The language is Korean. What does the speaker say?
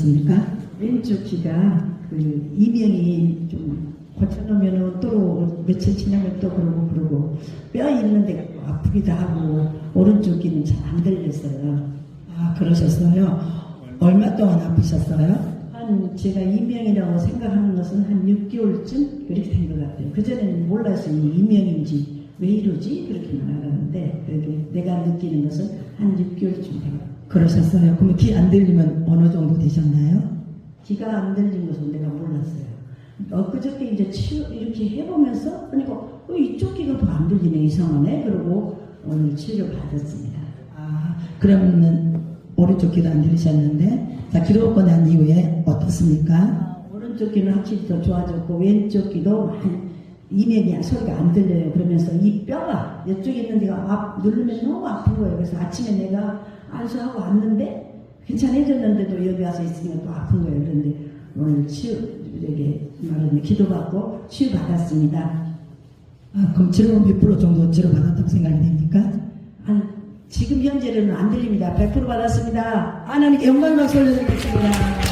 있습니까? 왼쪽 귀가 그 이명이 좀 고쳐놓으면 또 며칠 지나면 또 그러고 그러고 뼈 있는 데가 또 아프기도 하고 오른쪽 귀는 잘 안 들렸어요. 아, 그러셨어요. 얼마 동안 아프셨어요? 한 제가 이명이라고 생각하는 것은 한 6개월쯤 그렇게 된 것 같아요. 그전에는 몰랐어요. 이 이명인지 왜 이러지 그렇게만 알았는데 그래도 내가 느끼는 것은 한 6개월쯤 돼요. 그러셨어요. 그럼 귀 안 들리면 어느 정도 되셨나요? 귀가 안 들린 것은 내가 몰랐어요. 엊그저께 이제 치료 이렇게 해보면서 그러니까 어, 이쪽 귀가 더 안 들리네 이상하네 그러고 오늘 치료 받았습니다. 아, 그러면은 오른쪽 귀도 안 들리셨는데, 자, 기도 받고 난 이후에 어떻습니까? 아, 오른쪽 귀는 확실히 더 좋아졌고 왼쪽 귀도 많이 이면이 소리가 안 들려요. 그러면서 이 뼈가 이쪽에 있는 데가 아, 누르면 너무 아픈 거예요. 그래서 아침에 내가 안수하고 왔는데 괜찮아졌는데도 여기 와서 있으니까 또 아픈 거예요. 그런데 오늘 치유 이렇게 말하는 기도받고 치유 받았습니다. 아, 그럼 치료는 몇 프로 정도 치료 받았다고 생각이 됩니까? 한 지금 현재로는 안 들립니다. 100% 받았습니다. 하나님께 영광을 박수 올려드리겠습니다.